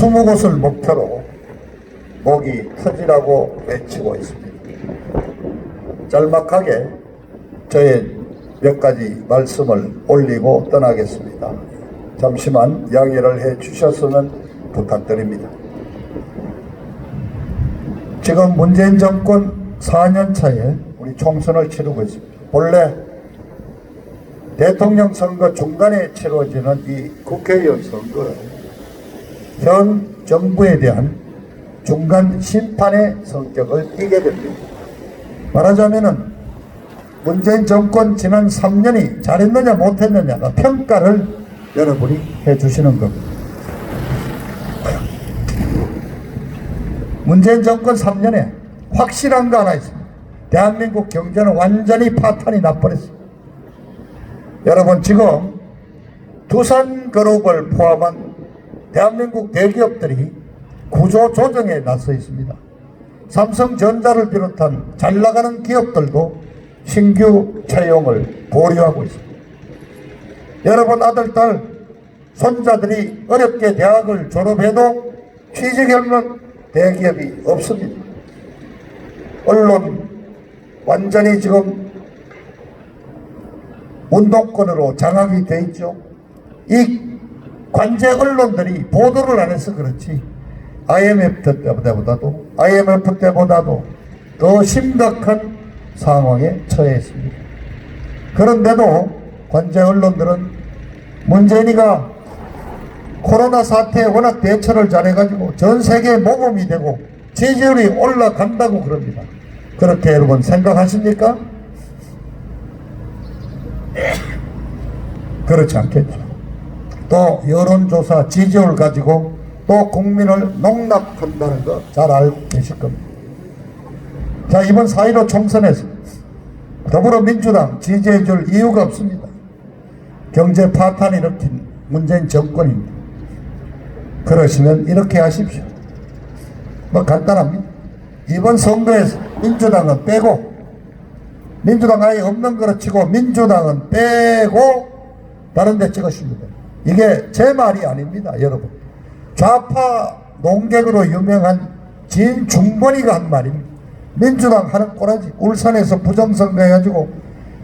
20곳을 목표로 목이 터지라고 외치고 있습니다. 짤막하게 저의 몇 가지 말씀을 올리고 떠나겠습니다. 잠시만 양해를 해 주셨으면 부탁드립니다. 지금 문재인 정권 4년 차에 우리 총선을 치르고 있습니다. 본래 대통령 선거 중간에 치러지는 이 국회의원 선거는 현 정부에 대한 중간 심판의 성격을 띠게 됩니다. 말하자면은 문재인 정권 지난 3년이 잘했느냐 못했느냐가 평가를 여러분이 해주시는 겁니다. 문재인 정권 3년에 확실한 거 하나 있습니다. 대한민국 경제는 완전히 파탄이 나버렸습니다. 여러분 지금 두산 그룹을 포함한 대한민국 대기업들이 구조 조정에 나서 있습니다. 삼성전자를 비롯한 잘 나가는 기업들도 신규 채용을 보류하고 있습니다. 여러분 아들, 딸, 손자들이 어렵게 대학을 졸업해도 취직이 없는 대기업이 없습니다. 언론 완전히 지금 운동권으로 장악이 돼 있죠. 이 관제 언론들이 보도를 안 해서 그렇지 IMF 때보다도 IMF 때보다도 더 심각한 상황에 처해 있습니다. 그런데도 관제 언론들은 문재인이가 코로나 사태에 워낙 대처를 잘해가지고 전 세계 모범이 되고 지지율이 올라간다고 그럽니다. 그렇게 여러분 생각하십니까? 그렇지 않겠죠. 또 여론조사 지지율 가지고 또 국민을 농락한다는 거 잘 알고 계실 겁니다. 자, 이번 4.15 총선에서 더불어민주당 지지해 줄 이유가 없습니다. 경제 파탄 일으킨 문재인 정권입니다. 그러시면 이렇게 하십시오. 뭐 간단합니다. 이번 선거에서 민주당은 빼고 민주당 아예 없는 거로 치고 민주당은 빼고 다른 데 찍으십니다. 이게 제 말이 아닙니다, 여러분. 좌파 농객으로 유명한 진 중권이가 한 말입니다. 민주당 하는 꼬라지, 울산에서 부정선거 해가지고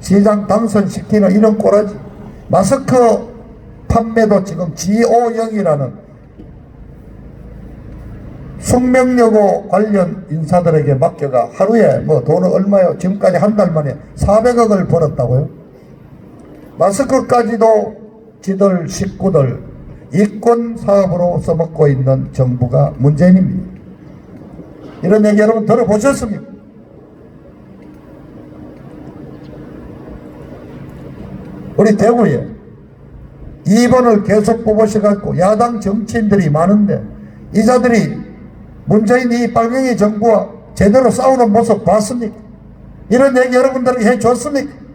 시장 당선시키는 이런 꼬라지, 마스크 판매도 지금 GO0이라는 숙명여고 관련 인사들에게 맡겨가 하루에 뭐 돈을 얼마요? 지금까지 한 달 만에 400억을 벌었다고요? 마스크까지도 지들 식구들 이권 사업으로 써먹고 있는 정부가 문재인입니다. 이런 얘기 여러분 들어보셨습니까? 우리 대구에 2번을 계속 뽑으셔갖고 야당 정치인들이 많은데 이자들이 문재인 이 빨갱이 정부와 제대로 싸우는 모습 봤습니까? 이런 얘기 여러분들에게 해줬습니까?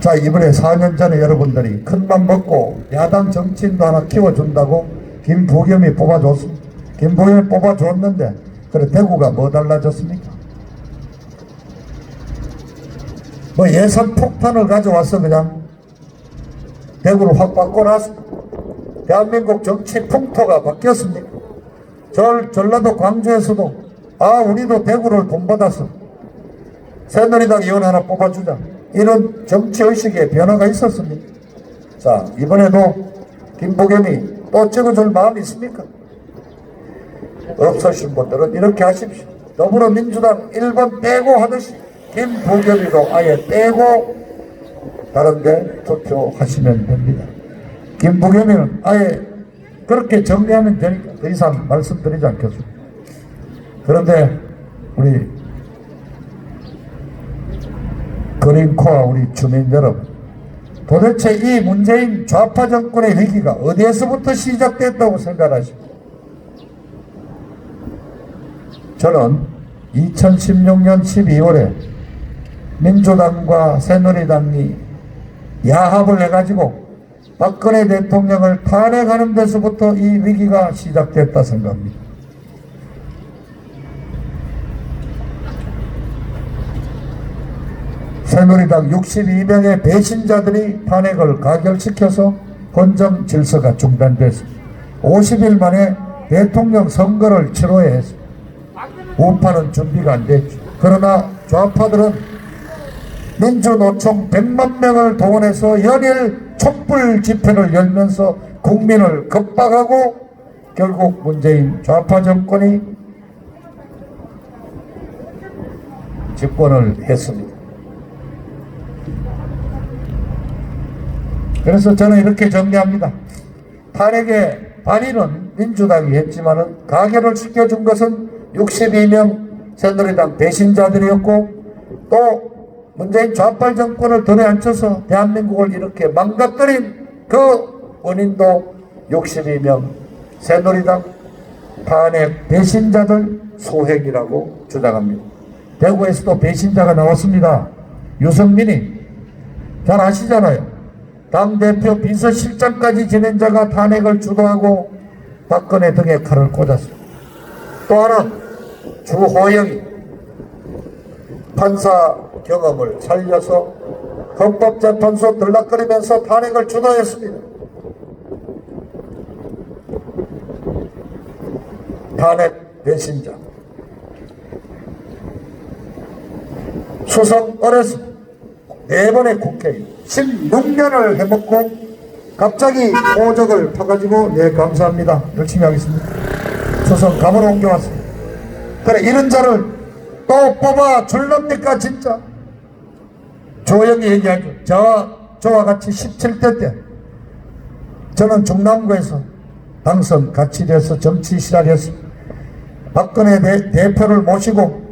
자 이번에 4년 전에 여러분들이 큰맘 먹고 야당 정치인도 하나 키워준다고 김부겸이 뽑아줬습니다. 김부겸이 뽑아줬는데 그래 대구가 뭐 달라졌습니까? 뭐 예산 폭탄을 가져와서 그냥 대구를 확 바꿔놨어. 대한민국 정치 풍토가 바뀌었습니까? 절, 전라도 광주에서도 아 우리도 대구를 본받았어. 새누리당 의원 하나 뽑아주자. 이런 정치의식에 변화가 있었습니까? 자 이번에도 김부겸이 또 찍어줄 마음이 있습니까? 없으신 분들은 이렇게 하십시오. 더불어민주당 1번 빼고 하듯이 김부겸이도 아예 빼고 다른 데 투표하시면 됩니다. 김부겸이는 아예 그렇게 정리하면 되니까 더 이상 말씀드리지 않겠습니다. 그런데 우리 그린코아 우리 주민 여러분 도대체 이 문재인 좌파 정권의 위기가 어디에서부터 시작됐다고 생각하십니까? 저는 2016년 12월에 민주당과 새누리당이 야합을 해가지고 박근혜 대통령을 탄핵하는 데서부터 이 위기가 시작됐다 생각합니다. 새누리당 62명의 배신자들이 탄핵을 가결시켜서 헌정 질서가 중단됐습니다. 50일 만에 대통령 선거를 치러야 했습니다. 우파는 준비가 안 됐죠. 그러나 좌파들은 민주노총 100만 명을 동원해서 연일 촛불 집회를 열면서 국민을 겁박하고 결국 문재인 좌파 정권이 집권을 했습니다. 그래서 저는 이렇게 정리합니다. 탄핵의 발의는 민주당이 했지만은 가결을 시켜준 것은 62명 새누리당 배신자들이었고 또 문재인 좌빨 정권을 들에 앉혀서 대한민국을 이렇게 망가뜨린 그 원인도 62명 새누리당 탄핵 배신자들 소행이라고 주장합니다. 대구에서도 배신자가 나왔습니다. 유승민이 잘 아시잖아요. 당대표 비서실장까지 지낸 자가 탄핵을 주도하고 박근혜 등에 칼을 꽂았습니다. 또 하나 주호영이 판사 경험을 살려서 헌법재판소 들락거리면서 탄핵을 주도했습니다. 탄핵 배신자 수성 어렸을 네 번의 국회의원 16년을 해먹고 갑자기 호적을 펴가지고 네 감사합니다. 열심히 하겠습니다. 수성 감으로 옮겨왔습니다. 그래 이런 자를 또 뽑아 줄랍니까 진짜. 조영이 얘기하죠 저, 저와 같이 17대 때 저는 중남구에서 당선 같이 돼서 정치 시작했습니다. 박근혜 대, 대표를 모시고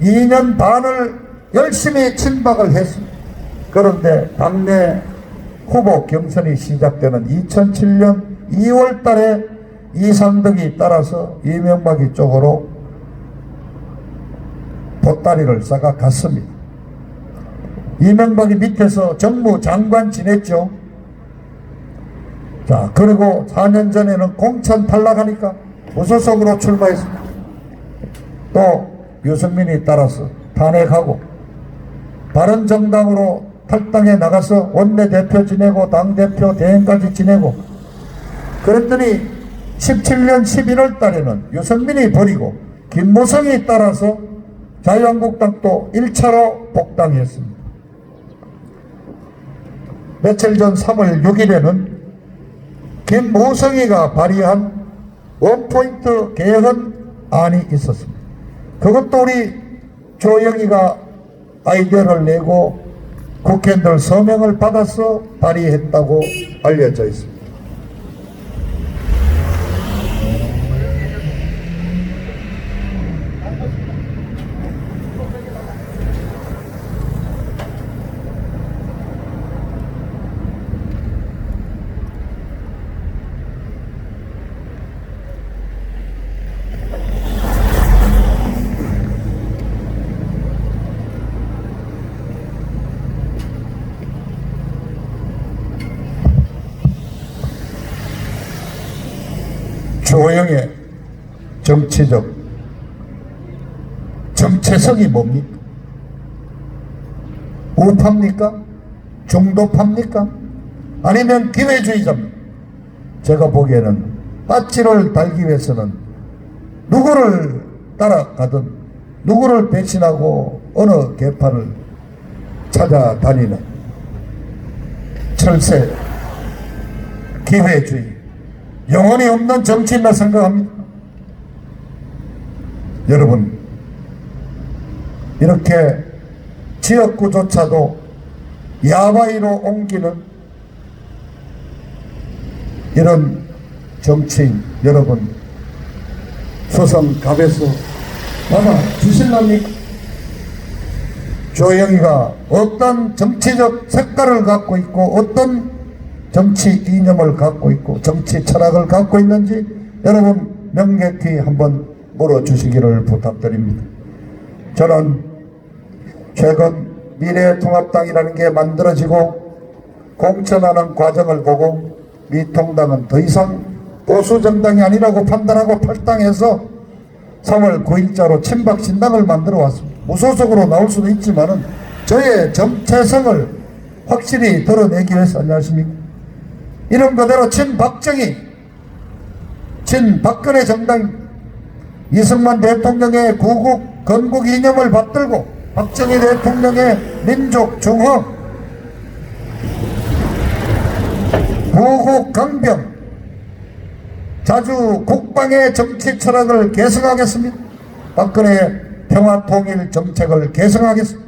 2년 반을 열심히 친박을 했습니다. 그런데 당내 후보 경선이 시작되는 2007년 2월 달에 이상덕이 따라서 이명박이 쪽으로 보따리를 싸가 갔습니다. 이명박이 밑에서 정무장관 지냈죠. 자, 그리고 4년 전에는 공천 탈락하니까 무소속으로 출마했습니다. 또 유승민이 따라서 탄핵하고 바른정당으로 탈당해 나가서 원내대표 지내고 당대표 대행까지 지내고 그랬더니 17년 11월 달에는 유승민이 버리고 김무성이 따라서 자유한국당도 1차로 복당했습니다. 며칠 전 3월 6일에는 김무성이가 발의한 원포인트 개헌안이 있었습니다. 그것도 우리 조영이가 아이디어를 내고 국회의원들 서명을 받아서 발의했다고 알려져 있습니다. 조영의 정치적 정체성이 뭡니까? 우파입니까? 중도파입니까? 아니면 기회주의자입니까? 제가 보기에는 빠치를 달기 위해서는 누구를 따라가든 누구를 배신하고 어느 개파를 찾아다니는 철새 기회주의 영혼이 없는 정치인만 생각합니다. 여러분, 이렇게 지역구조차도 야바이로 옮기는 이런 정치인 여러분, 수성 갑에서 받아 주실랍니까? 조영이가 어떤 정치적 색깔을 갖고 있고 어떤 정치 이념을 갖고 있고 정치 철학을 갖고 있는지 여러분 명백히 한번 물어주시기를 부탁드립니다. 저는 최근 미래통합당이라는 게 만들어지고 공천하는 과정을 보고 미통당은 더 이상 보수정당이 아니라고 판단하고 탈당해서 3월 9일자로 친박신당을 만들어 왔습니다. 무소속으로 나올 수도 있지만은 저의 정체성을 확실히 드러내기 위해서 안녕하십니까? 이런 그대로 친박정희, 친박근혜 정당 이승만 대통령의 구국 건국 이념을 받들고 박정희 대통령의 민족 중흥, 구국 강병, 자주 국방의 정치 철학을 계승하겠습니다. 박근혜의 평화 통일 정책을 계승하겠습니다.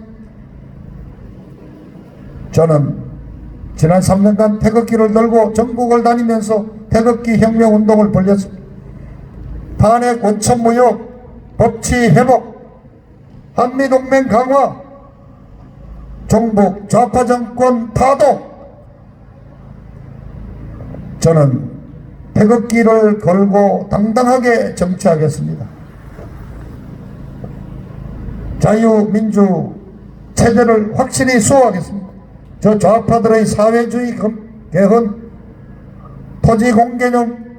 저는 지난 3년간 태극기를 들고 전국을 다니면서 태극기 혁명 운동을 벌였습니다. 탄핵 원천 무효, 법치 회복, 한미동맹 강화, 종북 좌파 정권 타도 저는 태극기를 걸고 당당하게 정치하겠습니다. 자유민주 체제를 확실히 수호하겠습니다. 저 좌파들의 사회주의 검- 개헌, 토지공개념,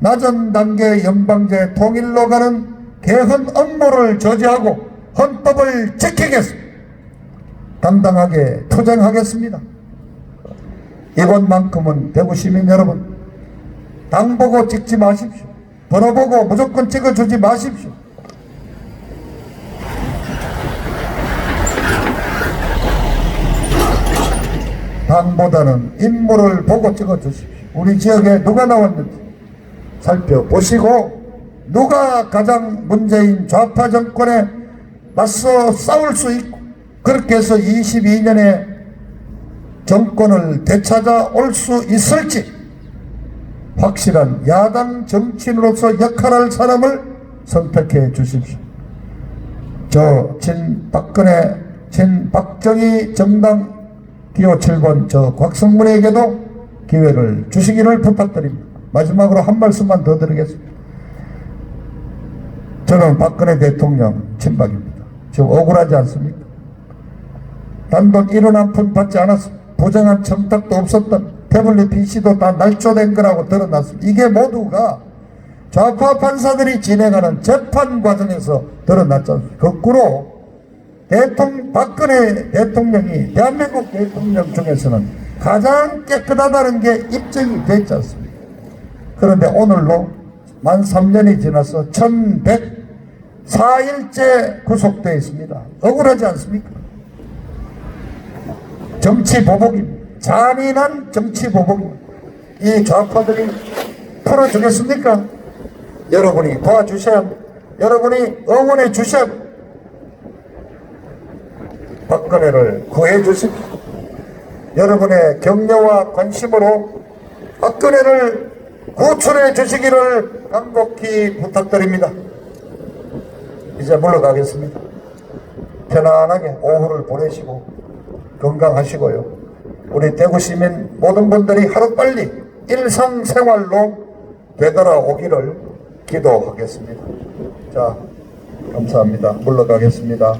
낮은 단계 연방제 통일로 가는 개헌 업무를 저지하고 헌법을 지키겠습니다. 당당하게 투쟁하겠습니다. 이번만큼은 대구 시민 여러분, 당 보고 찍지 마십시오. 번호 보고 무조건 찍어주지 마십시오. 당보다는 인물을 보고 찍어주십시오. 우리 지역에 누가 나왔는지 살펴보시고 누가 가장 문재인 좌파 정권에 맞서 싸울 수 있고 그렇게 해서 22년에 정권을 되찾아 올 수 있을지 확실한 야당 정치인으로서 역할할 사람을 선택해 주십시오. 저 친박근혜, 친박정희 정당 기호 7번 저 곽성문에게도 기회를 주시기를 부탁드립니다. 마지막으로 한 말씀만 더 드리겠습니다. 저는 박근혜 대통령 친박입니다. 지금 억울하지 않습니까? 단돈 1원 한 푼 받지 않았습니다. 부정한 청탁도 없었던 태블릿 PC도 다 날조된 거라고 드러났습니다. 이게 모두가 좌파 판사들이 진행하는 재판 과정에서 드러났지 않습니까? 거꾸로 대통령, 박근혜 대통령이 대한민국 대통령 중에서는 가장 깨끗하다는 게 입증이 됐지 않습니까? 그런데 오늘로 만 3년이 지나서 1104일째 구속되어 있습니다. 억울하지 않습니까? 정치 보복입니다. 잔인한 정치 보복입니다. 이 좌파들이 풀어주겠습니까? 여러분이 도와주셔야 합니다. 여러분이 응원해 주셔야 합니다. 박근혜를 구해 주십시오. 여러분의 격려와 관심으로 박근혜를 구출해 주시기를 간곡히 부탁드립니다. 이제 물러가겠습니다. 편안하게 오후를 보내시고 건강하시고요. 우리 대구 시민 모든 분들이 하루빨리 일상생활로 되돌아오기를 기도하겠습니다. 자, 감사합니다. 물러가겠습니다.